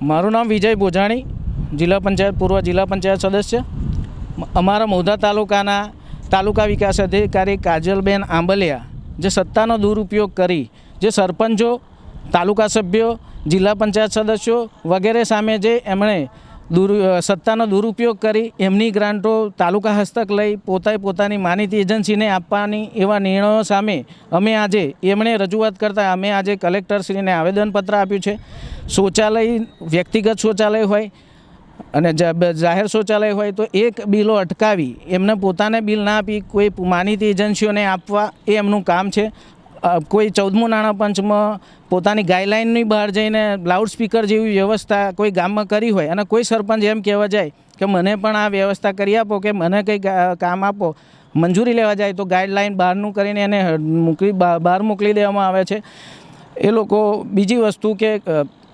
મારું નામ વિજય બોજાણી, જિલ્લા પંચાયત, પૂર્વ જિલ્લા પંચાયત સદસ્ય. અમારા મોધા તાલુકાના તાલુકા વિકાસ અધિકારી કાજલબેન આંબલિયા, જે સત્તાનો દુરુપયોગ કરી, જે સરપંચો, તાલુકા સભ્યો, જિલ્લા પંચાયત સદસ્યો વગેરે સામે જે એમણે દુર સત્તાનો દુરુપયોગ કરી એમની ગ્રાન્ટો તાલુકા હસ્તક લઈ પોતાએ પોતાની માનીતી એજન્સીને આપવાની એવા નિર્ણયો સામે અમે આજે એમણે રજૂઆત કરતાં અમે આજે કલેક્ટરશ્રીને આવેદનપત્ર આપ્યું છે. શૌચાલય, વ્યક્તિગત શૌચાલય હોય અને જાહેર શૌચાલય હોય તો એક બિલો અટકાવી એમને પોતાને બિલ ના આપી કોઈ માનીતી એજન્સીઓને આપવા એ એમનું કામ છે. કોઈ ચૌદમું નાણાં પંચમાં પોતાની ગાઈડલાઇનની બહાર જઈને લાઉડ સ્પીકર જેવી વ્યવસ્થા કોઈ ગામમાં કરી હોય અને કોઈ સરપંચ એમ કહેવા જાય કે મને પણ આ વ્યવસ્થા કરી આપો કે મને કંઈ કામ આપો, મંજૂરી લેવા જાય તો ગાઈડલાઇન બહારનું કરીને એને મોકલી બહાર મોકલી દેવામાં આવે છે. એ લોકો બીજી વસ્તુ કે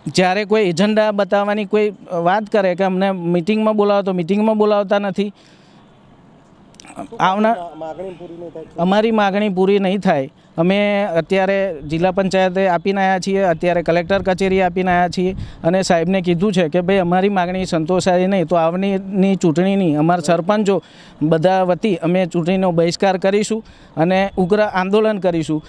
જ્યારે કોઈ એજન્ડા બતાવવાની કોઈ વાત કરે કે અમને મિટિંગમાં બોલાવો તો મિટિંગમાં બોલાવતા નથી. આવનાર અમારી માગણી પૂરી નહીં થાય. અમે અત્યારે જિલ્લા પંચાયતે આપીને આવ્યા છીએ અત્યારે કલેક્ટર કચેરી આપીને આવ્યા છીએ અને સાહેબને કીધું છે કે ભાઈ અમારી માગણી સંતોષાય નહીં તો આવનીની ચૂંટણીની અમારા સરપંચો બધા વતી અમે ચૂંટણીનો બહિષ્કાર કરીશું અને ઉગ્ર આંદોલન કરીશું.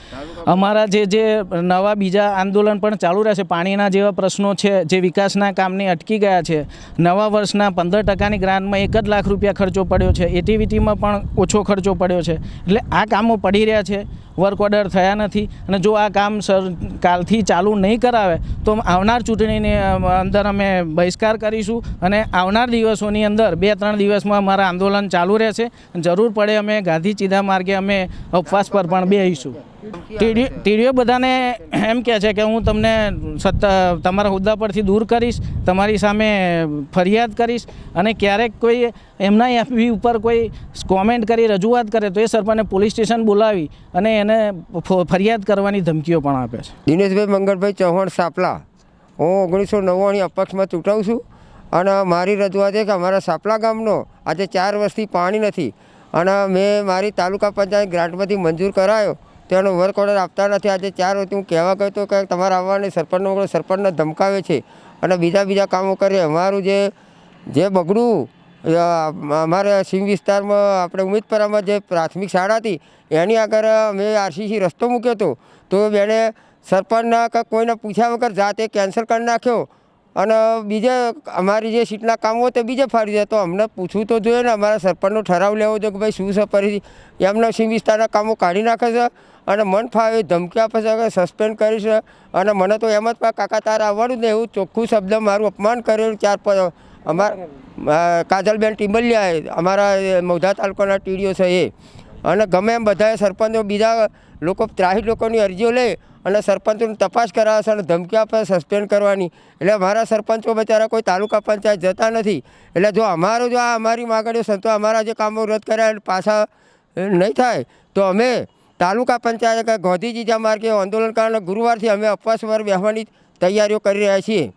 અમારા જે જે નવા બીજા આંદોલન પણ ચાલુ રહેશે પાણીના જેવા પ્રશ્નો છે જે વિકાસના કામની અટકી ગયા છે નવા વર્ષના પંદર ટકાની ગ્રાન્ટમાં એક જ લાખ રૂપિયા ખર્ચો પડ્યો છે એટીવીટીમાં પણ ઓછો ખર્ચો પડ્યો છે. એટલે આ કામો પડી રહ્યા છે. વર્ક ઓર્ડર થયા નથી અને જો આ કામ સર કાલથી ચાલુ નહીં કરાવે, તો આવનાર ચૂંટણીની અંદર અમે બહિષ્કાર કરીશું અને આવનાર દિવસોની અંદર બે ત્રણ દિવસમાં અમારા આંદોલન ચાલુ રહેશે. જરૂર પડે અમે ગાંધી ચીધા માર્ગે અમે ઉપવાસ પર પણ બેસીશું ટીડીઓ બધાને એમ કહે છે કે હું તમને સત્તા, તમારા હોદ્દા પરથી દૂર કરીશ, તમારી સામે ફરિયાદ કરીશ અને ક્યારેક કોઈ એમના એફબી ઉપર કોઈ કોમેન્ટ કરી, રજૂઆત કરે તો એ સરપંચને પોલીસ સ્ટેશન બોલાવી અને એને ફરિયાદ કરવાની ધમકીઓ પણ આપે છે. દિનેશભાઈ મંગળભાઈ ચૌહાણ સાપલા. હું ઓગણીસો નવ્વાણી અપક્ષમાં ચૂંટાઉં છું અને મારી રજૂઆત છે કે અમારા સાપલા ગામનો આજે ચાર વર્ષથી પાણી નથી અને મેં મારી તાલુકા પંચાયત ગ્રાન્ટમાંથી મંજૂર કરાયો તેનો વર્ક ઓર્ડર આપતા નથી. આજે ચાર વર્ષથી હું કહેવા ગયો તો કે તમારે આવવાને સરપંચનો સરપંચને ધમકાવે છે અને બીજા બીજા કામો કરે અમારું જે જે બગડું અમારે સીમ વિસ્તારમાં આપણે ઉમેદપરામાં જે પ્રાથમિક શાળા હતી, એની આગળ મેં આરસીસી રસ્તો મૂક્યો હતો. તો બેને સરપંચના કે કોઈને પૂછ્યા વગર જાતે કેન્સલ કરી નાખ્યો. અને બીજે અમારી જે સીટના કામો તે બીજે ફાડી જાય તો અમને પૂછવું તો જોઈએ ને, અમારા સરપંચનો ઠરાવ લેવો જોઈએ કે ભાઈ શું છે પરિસ્થિતિ. એમના સીમ વિસ્તારના કામો કાઢી નાખે છે અને મન ફાવે ધમકી આપે છે સસ્પેન્ડ કરીશ અને મને તો એમ જ, કાકા, તારા આવવાનું ને એવું ચોખ્ખું શબ્દ મારું અપમાન કરેલું ચાર પ- અમારા કાજલબેન ટીમ્બલિયાએ અમારા મૌધા તાલુકાના ટીડીઓ છે એ. અને ગમે એમ બધાએ સરપંચો બીજા લોકો ત્રાહી લોકોની અરજીઓ લે અને સરપંચોની તપાસ કરાવે છે અને ધમકી આપે સસ્પેન્ડ કરવાની. એટલે અમારા સરપંચો બચારા કોઈ તાલુકા પંચાયત જતા નથી. એટલે જો અમારું જો આ અમારી માગણીઓ સંતો અમારા જે કામો રદ કર્યા પાછા નહીં થાય, તો અમે તાલુકા પંચાયત કે ગોધીજી માર્ગે આંદોલન કારણે ગુરુવારથી અમે અપવાસ પર બેસવાની તૈયારીઓ કરી રહ્યા છીએ.